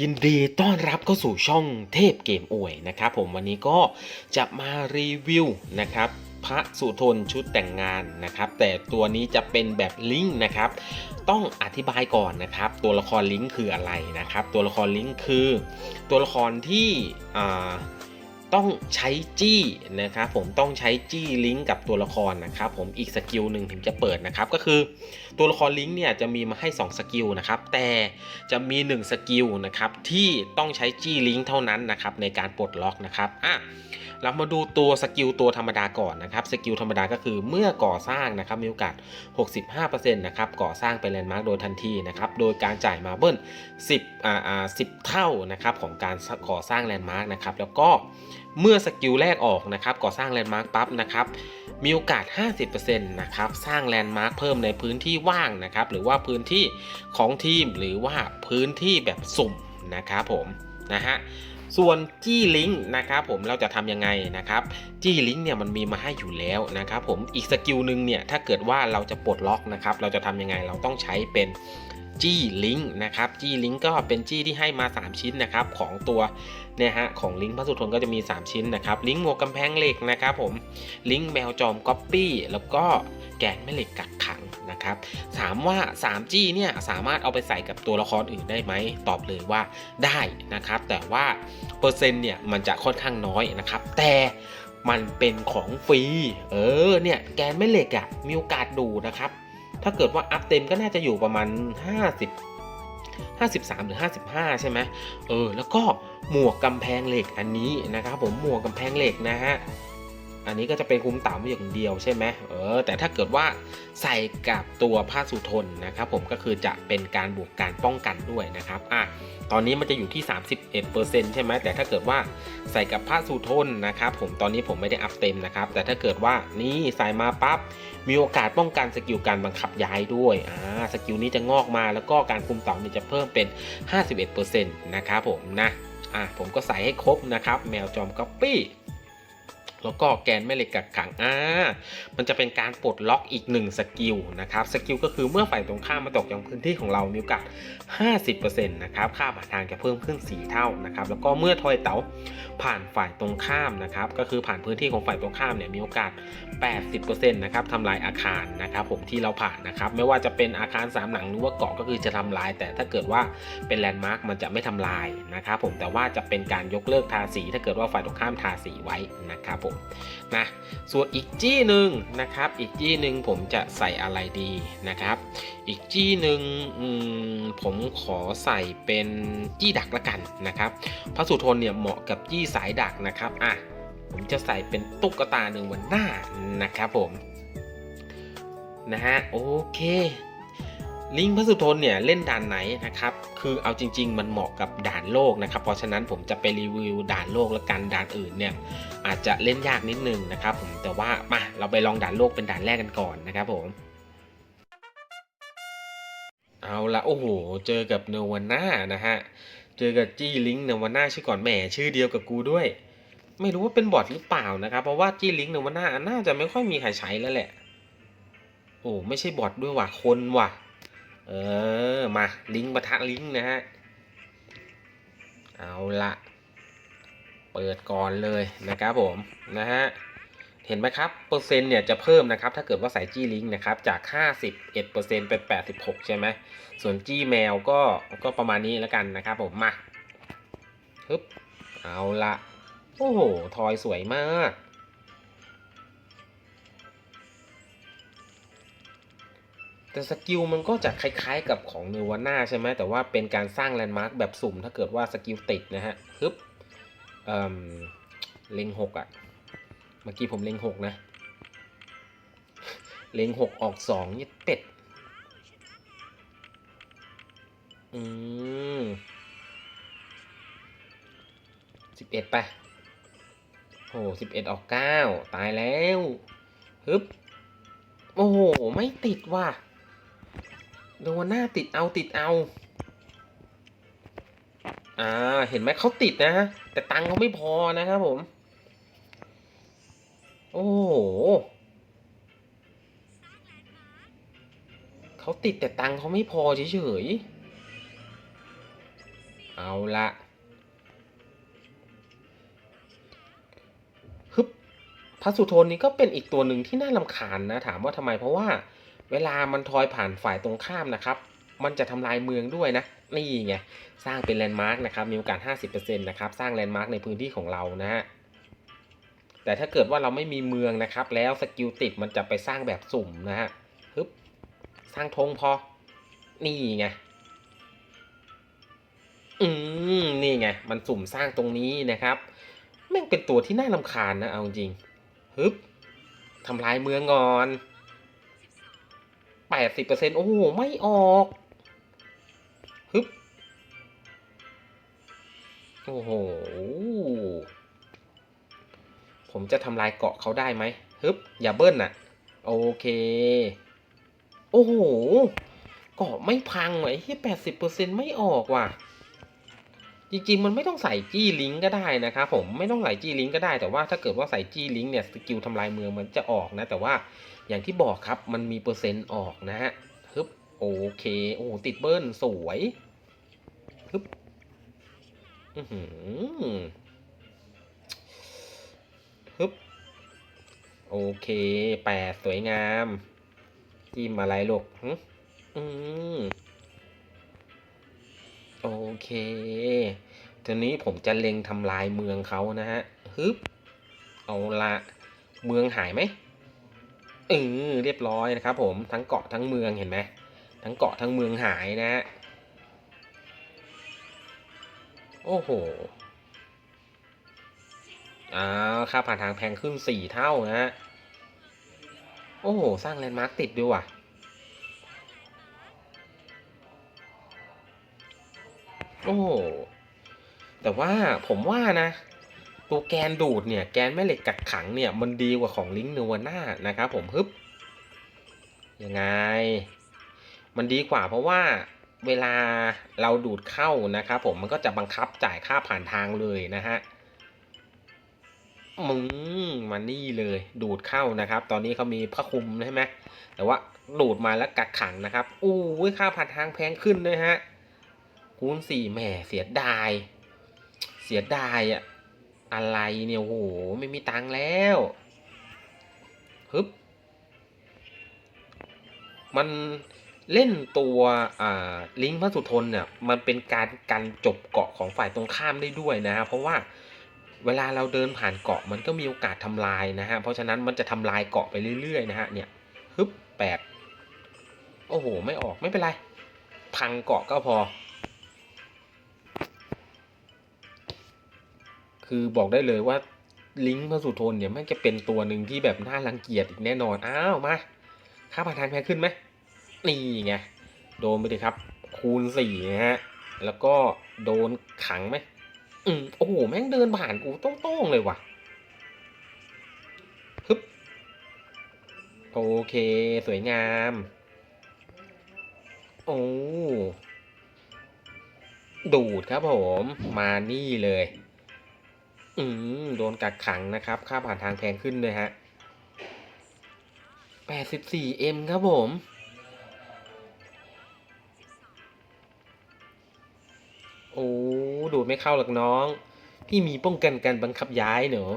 ยินดีต้อนรับเข้าสู่ช่องเทพเกมอวยนะครับผมวันนี้ก็จะมารีวิวนะครับพระสุทนชุดแต่งงานนะครับ แต่ตัวนี้จะเป็นแบบลิงก์นะครับ ต้องอธิบายก่อนนะครับ ตัวละครลิงก์คืออะไรนะครับ ตัวละครลิงก์คือ ตัวละครที่อ่า ต้องใช้จี้นะครับผมต้องใช้จี้ลิงก์กับตัวละครนะครับผมอีกสกิลหนึ่งถึงจะเปิดนะครับก็คือตัวละครลิงก์เนี่ยจะมีมาให้ 2 สกิลนะครับแต่จะมี 1 สกิลนะครับที่ต้องใช้จี้ลิงก์เท่านั้นนะครับในการปลดล็อกนะครับอะเรามาดูตัวสกิลตัวธรรมดาก่อนนะครับสกิลธรรมดาก็คือเมื่อก่อสร้างนะครับมีโอกาส 65%นะครับก่อสร้างเป็นแลนด์มาร์กโดยทันทีนะครับโดยการจ่ายมาเบิ้ล10อ่าอ่า10 เท่านะครับของการก่อสร้างแลนด์มาร์กนะครับแล้วก็ เมื่อสกิลแรกออกนะครับก่อสร้างแลนด์มาร์กปั๊บนะครับมีโอกาส 50%นะครับสร้างแลนด์มาร์กเพิ่มในพื้นที่ว่างนะครับหรือว่าพื้นที่ของทีมหรือว่าพื้นที่แบบสุ่มนะครับผมนะฮะส่วนจี้ลิงก์นะครับผมเราจะทำยังไงนะครับจี้ลิงก์เนี่ยมันมีมาให้อยู่แล้วนะครับผมอีกสกิลหนึ่งเนี่ยถ้าเกิดว่าเราจะปลดล็อกนะครับเราจะทำยังไงเราต้องใช้เป็นจี้ลิงก์นะครับจี้ลิงก์ก็เป็นจี้ที่ให้มา 3 ชิ้นนะครับของตัว เนี่ยฮะของลิงก์พระสุทนก็จะมี 3 ชิ้นนะครับลิงก์หมวกกำแพงเหล็กนะครับผมลิงก์แมวจอมก๊อปปี้แล้วก็แกนแม่เหล็กกักขังนะครับถามว่า3จี้เนี่ยสามารถเอาไปใส่กับตัวละครอื่นได้ไหมตอบเลยว่าได้นะครับ แต่ว่าเปอร์เซ็นต์เนี่ยมันจะค่อนข้างน้อยนะครับ แต่มันเป็นของฟรี เออเนี่ยแกนแม่เหล็กอะ่ะมีโอกาสดูนะครับ ถ้าเกิดว่าอัพเต็มก็น่าจะอยู่ประมาณ 50 53 หรือ 55 ใช่ไหมเออ แล้วก็หมวกกำแพงเหล็กอันนี้นะครับผมหมวกกำแพงเหล็กนะฮะอันนี้ก็จะเป็นคุ้มต่ำอย่างเดียวใช่ไหมเออ แต่ถ้าเกิดว่าใส่กับตัวผ้าสุทนนะครับผมก็คือจะเป็นการบวกการป้องกันด้วยนะครับ อะ ตอนนี้มันจะอยู่ที่ 31%ใช่ไหมแต่ถ้าเกิดว่าใส่กับผ้าสูทนนะครับผมตอนนี้ผมไม่ได้อัพเต็มนะครับ แต่ถ้าเกิดว่านี่ใส่มาปั๊บมีโอกาสป้องกันสกิลการบังคับย้ายด้วยอ่าสกิลนี้จะงอกมาแล้วก็การคุมต่อมันจะเพิ่มเป็น 51%นะครับผมนะอ่าผมก็ใส่ให้ครบนะครับ แมวจอมก๊อปปี้ แล้วก็แกนแม่เหล็กกักขังอ่ามันจะเป็นการปลดล็อกอีก1สกิลนะครับสกิลก็คือเมื่อฝ่ายตรงข้ามมาตกยังพื้นที่ของเรามีโอกาส 50%นะครับค่าผ่านทางจะเพิ่มขึ้น 4 เท่านะครับแล้วก็เมื่อทอยเต๋าผ่านฝ่ายตรงข้ามนะครับก็คือผ่านพื้นที่ของฝ่ายตรงข้ามเนี่ยมีโอกาส 80%นะครับทำลายอาคารนะครับผมที่เราผ่านนะครับไม่ว่าจะเป็นอาคารสามหลังหรือว่าเกาะก็คือจะทำลาย แต่ถ้าเกิดว่าเป็นแลนด์มาร์กมันจะไม่ทำลายนะครับผมแต่ว่าจะเป็นการยกเลิกทาสี ถ้าเกิดว่าฝ่ายตรงข้ามทาสีไว้นะครับผมนะส่วนอีกจี้หนึ่งนะครับ อีกจี้หนึ่งผมจะใส่อะไรดีนะครับ อีกจี้หนึ่งผมขอใส่เป็นจี้ดักละกันนะครับพระสุทนเนี่ยเหมาะกับจี้สายดักนะครับอะผมจะใส่เป็นตุ๊กตาหนึ่งวันหน้านะครับผมนะฮะโอเค ลิงพระสุทนเนี่ยเล่นด่านไหนนะครับ คือเอาจริง ๆ มันเหมาะกับด่านโลกนะครับ เพราะฉะนั้นผมจะไปรีวิวด่านโลกแล้วกันด่านอื่นเนี่ยอาจจะเล่นยากนิดนึงนะครับผมแต่ว่ามาเราไปลองด่านโลกเป็นด่านแรกกันก่อนนะครับผมเอาละโอ้โห เจอกับเนวาน่านะฮะ เจอกับจี้ลิงเนวาน่าชื่อก่อนแหมชื่อเดียวกับกูด้วย ไม่รู้ว่าเป็นบอทหรือเปล่านะครับ เพราะว่าจี้ลิงเนวาน่าน่าจะไม่ค่อยมีใครใช้แล้วแหละ โอ้ไม่ใช่บอทด้วยว่ะคนว่ะ เออ มาลิงก์ปะทะลิงก์นะฮะ เอาละเปิดก่อนเลยนะครับผมนะฮะ เห็นไหมครับ เปอร์เซ็นต์เนี่ยจะเพิ่มนะครับ ถ้าเกิดว่าใส่จี้ลิงก์นะครับ จาก 51%เป็น 86 ใช่ไหม ส่วนจี้แมวก็ก็ประมาณนี้แล้วกันนะครับผม มาฮึบเอาละโอ้โห ทอยสวยมาก แต่สกิลมันก็จะคล้ายๆกับของเนวาน่าใช่ไหมแต่ว่าเป็นการสร้างแลนด์มาร์คแบบสุ่มถ้าเกิดว่าสกิลติดนะฮะฮึบเอ่มเล็งหกอะ่ะ เมื่อกี้ผมเล็งหกนะ เล็งหกออกสองนี่เป็ด อืมสิบเอ็ดไปโอ้สิบเอ็ดออกเก้าตายแล้วฮึบโอ้โห ไม่ติดว่ะ โดนหน้าติดเอาติดเอา อ่า เห็นไหมเขาติดนะแต่ตังค์เขาไม่พอนะครับผม โอ้โหเขาติดแต่ตังค์เขาไม่พอเฉยๆเอเอาละฮึบพระสุโธนนี้ก็เป็นอีกตัวหนึ่งที่น่าลำคาญนะ ถามว่าทำไมเพราะว่า เวลามันทอยผ่านฝ่ายตรงข้ามนะครับ มันจะทำลายเมืองด้วยนะ นี่ไง สร้างเป็นแลนด์มาร์กนะครับ มีโอกาส 50%นะครับ สร้างแลนด์มาร์กในพื้นที่ของเรานะฮะ แต่ถ้าเกิดว่าเราไม่มีเมืองนะครับ แล้วสกิลติดมันจะไปสร้างแบบสุ่มนะฮะฮึบ สร้างธงพอ นี่ไง อืม นี่ไง มันสุ่มสร้างตรงนี้นะครับ แม่งเป็นตัวที่น่าลำคาญนะ เอาจริงฮึบทำลายเมืองก่อน แปดสิบเปอร์เซ็นโอ้โห ไม่ออกฮึบโอ้โห ผมจะทำลายเกาะเขาได้ไหมฮึบ อย่าเบิ้ลน่ะ โอเค โอ้โห เกาะไม่พังไอ้ที่แปดสิบเปอร์เซ็นไม่ออกว่ะ จริงๆ มันไม่ต้องใส่จี้ลิงก์ก็ได้นะครับผมไม่ต้องใส่จี้ลิงก์ก็ได้แต่ว่าถ้าเกิดว่าใส่จี้ลิงก์เนี่ยสกิลทำลายเมืองมันจะออกนะ แต่ว่าอย่างที่บอกครับมันมีเปอร์เซ็นต์ออกนะฮะฮึบโอเคโอ้ติดเบิ้ลสวยฮึบอือหือฮึบโอเคแปดสวยงามจิ้มอะไรลูกอืม โอเคทีนี้ผมจะเล็งทำลายเมืองเขานะฮะฮึบเอาละเมืองหายไหมเออเรียบร้อยนะครับผมทั้งเกาะทั้งเมืองเห็นไหมทั้งเกาะทั้งเมืองหายนะฮะโอ้โหอ้าวค่าผ่านทางแพงขึ้นสี่เท่านะฮะโอ้โห สร้างแลนด์มาร์กติดด้วยว่ะ โอ้แต่ว่าผมว่านะ ตัวแกนดูดเนี่ย แกนแม่เหล็กกักขังเนี่ย มันดีกว่าของลิงก์เนวาน่านะครับผมฮึบยังไง มันดีกว่าเพราะว่าเวลาเราดูดเข้านะครับผมมันก็จะบังคับจ่ายค่าผ่านทางเลยนะฮะมึงมานี่เลยดูดเข้านะครับ ตอนนี้เขามีพระคุมใช่ไหมแต่ว่าดูดมาแล้วกักขังนะครับอู้ค่าผ่านทางแพงขึ้นเลยฮะ คูณสี่แหมเสียดาย เสียดายอะอะไรเนี่ยโหไม่มีตังค์แล้วฮึบมันเล่นตัวอ่าลิงพระสุทนเนี่ยมันเป็นการกันจบเกาะของฝ่ายตรงข้ามได้ด้วยนะฮะเพราะว่าเวลาเราเดินผ่านเกาะมันก็มีโอกาสทำลายนะฮะเพราะฉะนั้นมันจะทำลายเกาะไปเรื่อยๆนะฮะเนี่ยฮึบแปดโอ้โหไม่ออกไม่เป็นไร พังเกาะก็พอ คือบอกได้เลยว่าลิงก์พระสุทนเนี่ยมันจะเป็นตัวหนึ่งที่แบบน่ารังเกียจอีกแน่นอน อ้าวมาค่าผ่านทางแพงขึ้นไหมนี่ไง โดนไปดิครับ คูณสี่นะฮะ แล้วก็โดนขังไหมอืมโอ้โห แม่งเดินผ่านกูต้องๆเลยว่ะฮึบโอเค สวยงาม โอ้ดูดครับผม มานี่เลย อืมโดนกักขังนะครับ ค่าผ่านทางแพงขึ้นเลยฮะ 84M ครับผม โอ้ดูดไม่เข้าหรอกน้อง พี่มีป้องกันการบังคับย้ายเนอะ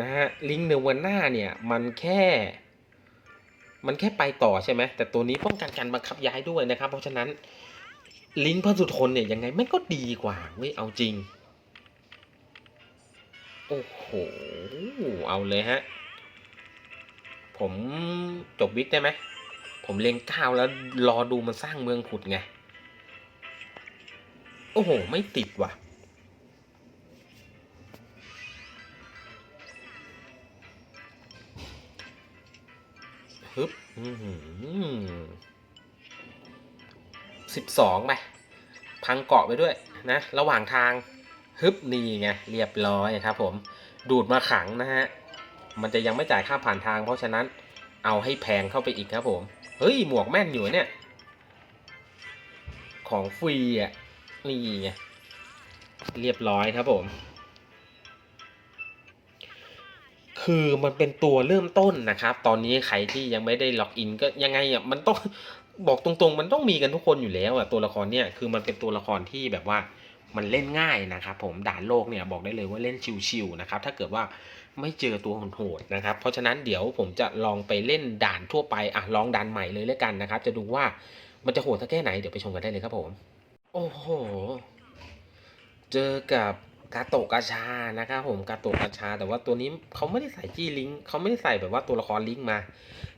นะฮะ ลิงเนวันหน้าเนี่ย มันแค่ มันแค่ไปต่อใช่ไหม แต่ตัวนี้ป้องกันการบังคับย้ายด้วยนะครับ เพราะฉะนั้นลิงพระสุทนเนี่ยยังไงไม่ก็ดีกว่าเว้ยเอาจริง โอ้โห เอาเลยฮะ ผมจบวิกได้ไหม ผมเล็งก้าวแล้วรอดูมันสร้างเมืองขุดไง โอ้โห ไม่ติดว่ะ ฮึบสิบสองไป พังเกาะไปด้วยนะ ระหว่างทาง ฮึบนี่ไงเรียบร้อยครับ ผมดูดมาขังนะฮะมันจะยังไม่จ่ายค่าผ่านทาง เพราะฉะนั้นเอาให้แพงเข้าไปอีกครับผมเฮ้ยหมวกแม่นอยู่เนี่ย ของฟรีอะนี่ไงเรียบร้อยครับผม คือมันเป็นตัวเริ่มต้นนะครับ ตอนนี้ใครที่ยังไม่ได้ล็อกอินก็ยังไงอะมันต้องบอกตรงๆ มันต้องมีกันทุกคนอยู่แล้วอะตัวละครเนี่ยคือมันเป็นตัวละครที่แบบว่า มันเล่นง่ายนะครับผมด่านโลกเนี่ยบอกได้เลยว่าเล่นชิวๆนะครับถ้าเกิดว่าไม่เจอตัวโหดๆนะครับเพราะฉะนั้นเดี๋ยวผมจะลองไปเล่นด่านทั่วไปอะลองด่านใหม่เลยแล้วกันนะครับ จะดูว่ามันจะโหดสักแค่ไหนเดี๋ยวไปชมกันได้เลยครับผม โอ้โห เจอกับกาโตกาชานะครับผมกาโตกาชา แต่ว่าตัวนี้เขาไม่ได้ใส่จี้ลิงเขาไม่ได้ใส่แบบว่าตัวละครลิงมา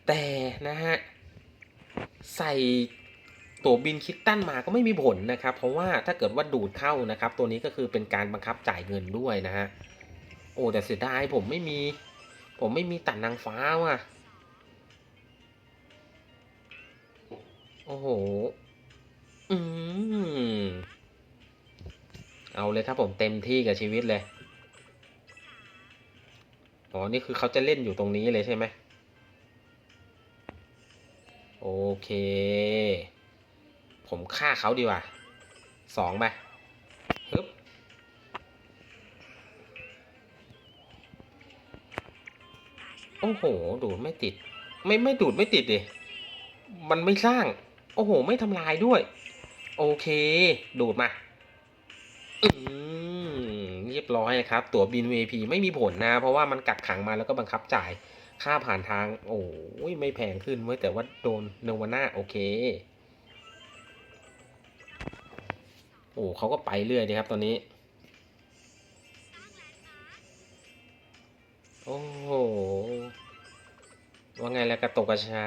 แต่นะฮะใส่ ตัวบินคิดตั้นมาก็ไม่มีผลนะครับ เพราะว่าถ้าเกิดว่าดูดเข้านะครับ ตัวนี้ก็คือเป็นการบังคับจ่ายเงินด้วยนะฮะโอ้แต่เสียดายผมไม่มี ผมไม่มีตัดนางฟ้าว่ะโอ้โหอืมเอาเลยครับผมเต็มที่กับชีวิตเลยอ๋อนี่คือเขาจะเล่นอยู่ตรงนี้เลยใช่ไหมโอเค ผมฆ่าเขาดีกว่าสองไปฮึบโอ้โห ดูดไม่ติด ไม่ไม่ดูดไม่ติดดิมันไม่สร้าง โอ้โห ไม่ทำลายด้วย โอเค ดูดมาอืมเรียบร้อยครับ ตั๋วบิน VIP ไม่มีผลนะ เพราะว่ามันกักขังมาแล้วก็บังคับจ่ายค่าผ่านทาง โอ้ยไม่แพงขึ้นเว้ยแต่ว่าโดนเนวาน่าโอเค อ้เขาก็ไปเรื่อยดีครับตอนนี้ โอ้โห ว่าไงแล้วกระตกกระชา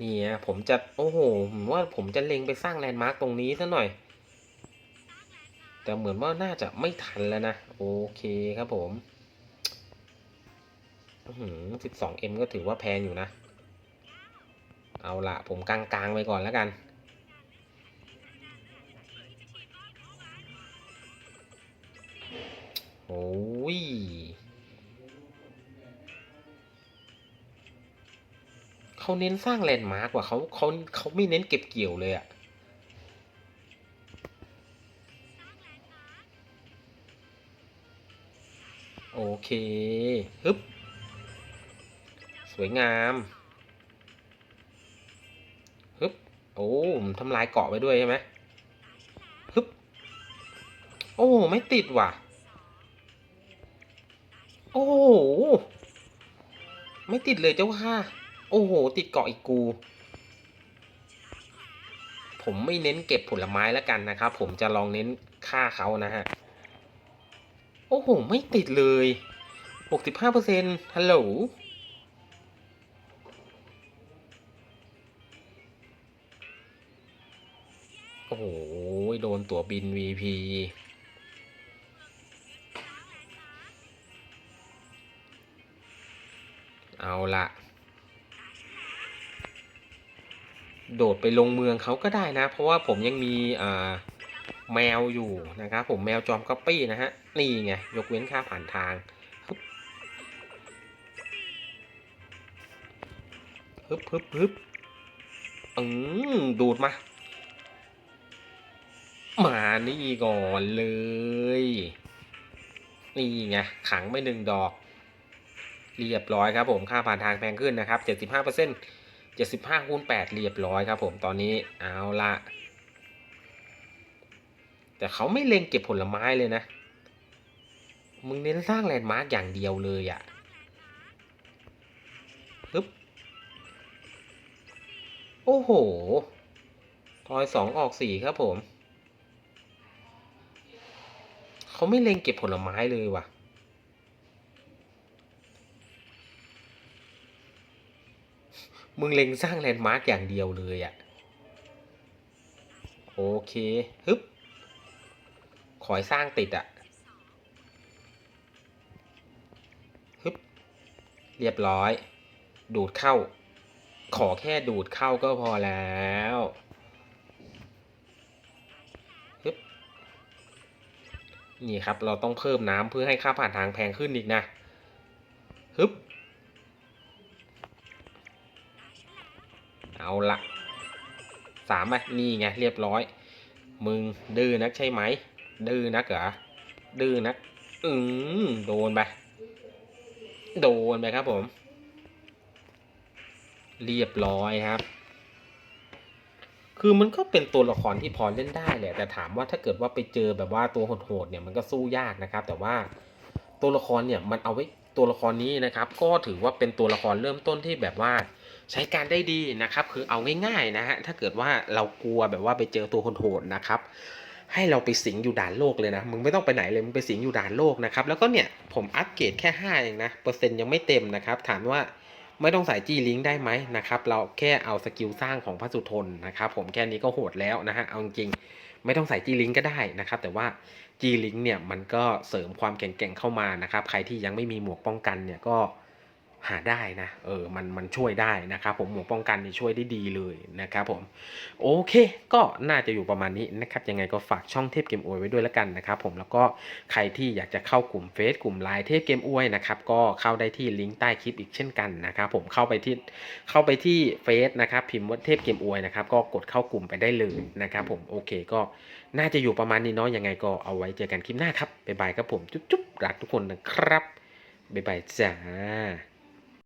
นี่ฮะผมจะโอ้โหผมว่าผมจะเล็งไปสร้างแลนด์มาร์กตรงนี้ซะหน่อย แต่เหมือนว่าน่าจะไม่ทันแล้วนะ โอเคครับผมสิบสองเอ็มก็ถือว่าแพงอยู่นะ เอาละผมกลางๆไปก่อนแล้วกัน ยเขาเน้นสร้างแลนด์มาร์กว่ะเขาเขาเขาไม่เน้นเก็บเกี่ยวเลยอะโอเคฮึบสวยงามฮึบโอ้ผมทำลายเกาะไปด้วยใช่ไหมฮึบโอ้ ไม่ติดว่ะ โอ้โห ไม่ติดเลยเจ้าค่ะ โอ้โห ติดเกาะอีกกู ผมไม่เน้นเก็บผลไม้แล้วกันนะครับ ผมจะลองเน้นฆ่าเขานะฮะ โอ้โห ไม่ติดเลยหกสิบห้าเปอร์เซ็นต์ฮัลโหลโอ้โห โดนตั๋วบิน VP เอาละ โดดไปลงเมืองเขาก็ได้นะ เพราะว่าผมยังมีแมวอยู่นะครับผมแมวจอมก๊อปปี้นะฮะ นี่ไง ยกเว้นค่าผ่านทางฮึบฮึบฮึบอืมดูดมา มานี่ก่อนเลย นี่ไง ขังไปหนึ่งดอก เรียบร้อยครับผมค่าผ่านทางแพงขึ้นนะครับเจ็ดสิบห้าเปอร์เซ็นต์เจ็ดสิบห้าคูณแปดเรียบร้อยครับผมตอนนี้เอาละแต่เขาไม่เล็งเก็บผลไม้เลยนะ มึงเน้นสร้างแลนด์มาร์กอย่างเดียวเลยอะ่ะฮึบโอ้โหทอยสองออกสี่ครับผม เขาไม่เล็งเก็บผลไม้เลยว่ะ มึงเล็งสร้างแลนด์มาร์กอย่างเดียวเลยอะ่ะโอเคฮึบขอให้สร้างติดอะ่ะฮึบเรียบร้อย ดูดเข้า ขอแค่ดูดเข้าก็พอแล้วฮึบนี่ครับเราต้องเพิ่มน้ำเพื่อให้ค่าผ่านทางแพงขึ้นอีกนะฮึบ เอาละสามไปนี่ไงเรียบร้อย มึงดื้อนักใช่ไหม ดื้อนักเหรอ ดื้อนัก อืมโดนไป โดนไปครับผม เรียบร้อยครับ คือมันก็เป็นตัวละครที่พอเล่นได้แหละ แต่ถามว่าถ้าเกิดว่าไปเจอแบบว่าตัวโหดๆเนี่ยมันก็สู้ยากนะครับ แต่ว่าตัวละครเนี่ยมันเอาไว้ตัวละครนี้นะครับ ก็ถือว่าเป็นตัวละครเริ่มต้นที่แบบว่า ใช้การได้ดีนะครับ คือเอาง่ายๆนะฮะถ้าเกิดว่าเรากลัวแบบว่าไปเจอตัวโหดนะครับ ให้เราไปสิงอยู่ด่านโลกเลยนะมึงไม่ต้องไปไหนเลยมึงไปสิงอยู่ด่านโลกนะครับ แล้วก็เนี่ยผมอัปเกรดแค่5เองนะเปอร์เซ็นต์ยังไม่เต็มนะครับ ถามว่าไม่ต้องใส่จี้ลิงก์ได้ไหมนะครับ เราแค่เอาสกิลสร้างของพระสุทนนะครับ ผมแค่นี้ก็โหดแล้วนะฮะเอาจริงไม่ต้องใส่จี้ลิงก็ได้นะครับ แต่ว่าจี้ลิงเนี่ยมันก็เสริมความแข็งๆเข้ามานะครับ ใครที่ยังไม่มีหมวกป้องกันเนี่ยก็ หาได้นะ เออ มัน มันช่วยได้นะครับผม หมวกป้องกันนี่ช่วยได้ดีเลยนะครับผม โอเค ก็น่าจะอยู่ประมาณนี้นะครับ ยังไงก็ฝากช่องเทพเกมอวยไว้ด้วยแล้วกันนะครับผม แล้วก็ใครที่อยากจะเข้ากลุ่มเฟซกลุ่มไลน์เทพเกมอวยนะครับ ก็เข้าได้ที่ลิงก์ใต้คลิปอีกเช่นกันนะครับผม เข้าไปที่ เข้าไปที่เฟซนะครับ พิมพ์ว่าเทพเกมอวยนะครับ ก็กดเข้ากลุ่มไปได้เลยนะครับผม โอเค ก็น่าจะอยู่ประมาณนี้เนาะ ยังไงก็เอาไว้เจอกันคลิปหน้าครับบ๊ายบายครับผม จุ๊บๆรักทุกคนนะครับบ๊ายบายจ้า